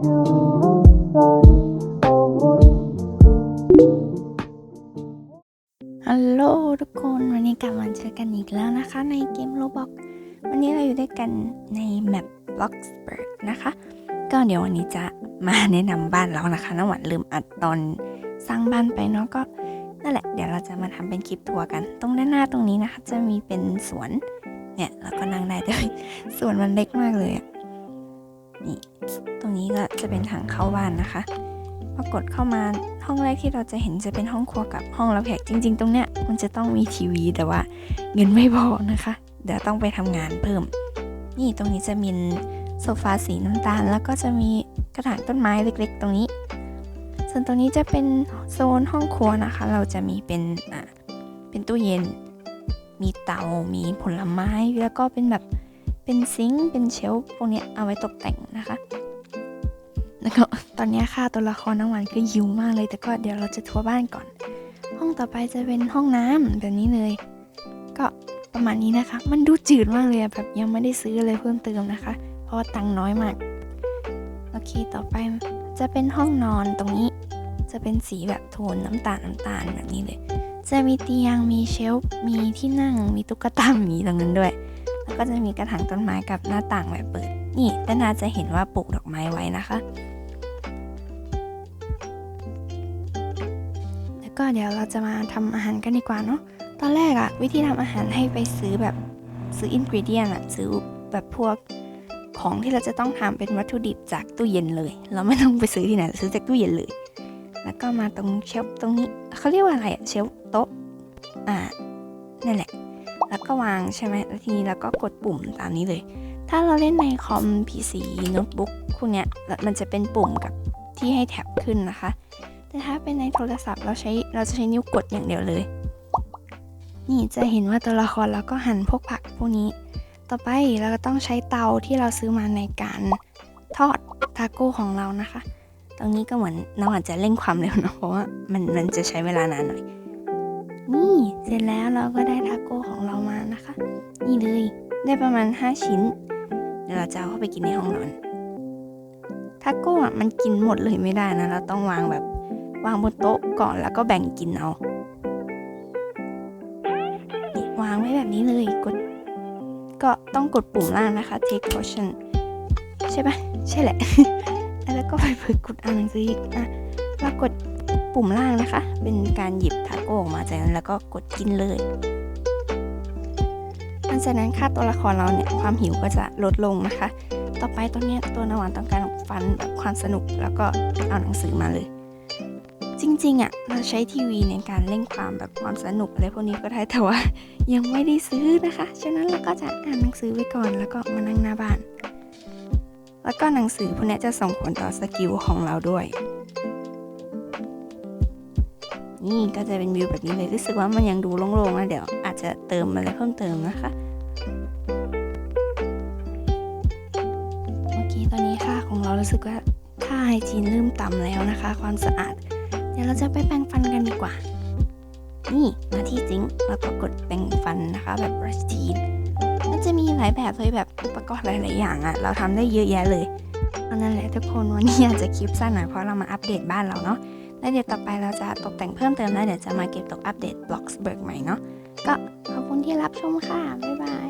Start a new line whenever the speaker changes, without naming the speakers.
ฮัลโหลทุกคนวันนี้กลับมาเจอกันอีกแล้วนะคะ ในเกมโ o บอกวันนี้เราอยู่ด้วยกันในแมป Bloxburg นะคะ ก็เดี๋ยววันนี้จะมาแนะนำบ้านเรานะคะน้ำหวานลืมอัดตอนสร้างบ้านไปเนาะก็นั่นแหละเดี๋ยวเราจะมาทำเป็นคลิปทัวร์กัน ตรงด้านหน้าตรงนี้นะคะ จะมีเป็นสวนเนี่ยเราก็นั่งได้แต่ว่าสวนมันเล็กมากเลยอะ นี่ตรงนี้ก็จะเป็นทางเข้าบ้านนะคะพอกดเข้ามาห้องแรกที่เราจะเห็นจะเป็นห้องครัวกับห้องรับแขกจริง ๆ ตรงเนี้ยมันจะต้องมีทีวีแต่ว่าเงินไม่พอนะคะ เดี๋ยวต้องไปทำงานเพิ่ม นี่ตรงนี้จะมีโซฟาสีน้ำตาล แล้วก็จะมีกระถางต้นไม้เล็กๆ ตรงนี้ ส่วนตรงนี้จะเป็นโซนห้องครัวนะคะ เราจะมีเป็นอะเป็นตู้เย็น มีเตา มีผลไม้แล้วก็เป็นแบบ เป็นซิงค์เป็นเชลพวกเนี้ยเอาไว้ตกแต่งนะคะ แล้วก็ตอนนี้ค่าตัวละครน้องหวานก็ยิวมากเลย แต่ก็เดี๋ยวเราจะทัวร์บ้านก่อน ห้องต่อไปจะเป็นห้องน้ำแบบนี้เลย ก็ประมาณนี้นะคะ มันดูจืดมากเลยอะแบบยังไม่ได้ซื้ออะไรเพิ่มเติมนะคะ เพราะว่าตังค์น้อยมาก โอเคต่อไปจะเป็นห้องนอนตรงนี้จะเป็นสีแบบโทนน้ำตาลน้ำตาลแบบนี้เลย จะมีเตียงมีเชลฟ์มีที่นั่งมีตุ๊กตาหมีตรงนั้นด้วย ก็จะมีกระถางต้นไม้กับหน้าต่างแบบเปิด นี่ด้านาจะเห็นว่าปลูกดอกไม้ไว้นะคะ แล้วก็เดี๋ยวเราจะมาทำอาหารกันดีกว่าเนาะ ตอนแรกอะวิธีทำอาหารให้ไปซื้อแบบซื้ออินกริเดียนอะซื้อแบบพวกของที่เราจะต้องทำเป็นวัตถุดิบจากตู้เย็นเลย เราไม่ต้องไปซื้อที่ไหนซื้อจากตู้เย็นเลย แล้วก็มาตรงเชลฟ์ตรงนี้เขาเรียกว่าอะไรอะเชลฟ์โต๊ะอ่านั่นแหละ แล้วก็วางใช่ไหมแล้วทีนี้เราก็กดปุ่มตามนี้เลย ถ้าเราเล่นในคอม PC โน้ตบุ๊กพวกเนี้ยมันจะเป็นปุ่มกับที่ให้แท็บขึ้นนะคะ แต่ถ้าเป็นในโทรศัพท์เราใช้เราจะใช้นิ้วกดอย่างเดียวเลย นี่จะเห็นว่าตัวละครเราก็หั่นพวกผักพวกนี้ ต่อไปเราก็ต้องใช้เตาที่เราซื้อมาในการทอดทาโก้ของเรานะคะ ตรงนี้ก็เหมือนน้องอาจจะเร่งความเร็วเนอะเพราะว่ามันมันจะใช้เวลานานหน่อย นี่เสร็จแล้วเราก็ได้ทาโก้ของเรามานะคะ นี่เลย ได้ประมาณ 5 ชิ้น เดี๋ยวเราจะเอาเข้าไปกินในห้องนอนทาโก้อะมันกินหมดเลยไม่ได้นะ เราต้องวางแบบวางบนโต๊ะก่อนแล้วก็แบ่งกินเอาวางไว้แบบนี้เลยกด ก็ต้องกดปุ่มล่างนะคะ take portion ใช่ปะใช่แหละ แล้วก็ไปเปิดกดอ่านหนังสืออีกอะเรากด ปุ่มล่างนะคะ เป็นการหยิบทาโก้ออกมาจากนั้นแล้วก็กดกินเลยหลังจากนั้นค่าตัวละครเราเนี่ยความหิวก็จะลดลงนะคะ ต่อไปตรงเนี้ตัวนวันต้องการฟันแบบความสนุกแล้วก็เอาหนังสือมาเลย จริงๆอะเราใช้ทีวีในการเล่นความแบบความสนุกอะไรพวกนี้ก็ได้แต่ว่ายังไม่ได้ซื้อนะคะ ฉะนั้นเราก็จะอ่านหนังสือไว้ก่อนแล้วก็มานั่งหน้าบ้าน แล้วก็หนังสือพวกนี้จะส่งผลต่อสกิลของเราด้วย นี่ก็จะเป็นวิวแบบนี้เลยรู้สึกว่ามันยังดูโล่งๆนะเดี๋ยวอาจจะเติมอะไรเพิ่มเติมนะคะโอเคตอนนี้ค่าของเรารู้สึกว่าค่าไฮจีนเริ่มต่ำแล้วนะคะ ความสะอาด เดี๋ยวเราจะไปแปรงฟันกันดีกว่า นี่มาที่ซิงแล้วก็กดแปรงฟันนะคะแบบบรัชทีนมันจะมีหลายแบบเลยแบบอุปกรณ์หลาย ๆ อย่างอะเราทำได้เยอะแยะเลยเอานั่นแหละทุกคนวันนี้อาจจะคลิปสั้นหน่อยเพราะเรามาอัปเดตบ้านเราเนาะ แล้วเดี๋ยวต่อไปเราจะตกแต่งเพิ่มเติมแล้วเดี๋ยวจะมาเก็บตกอัปเดตบล็อกสเบิร์กใหม่เนาะก็ขอบคุณที่รับชมค่ะ บ๊ายบาย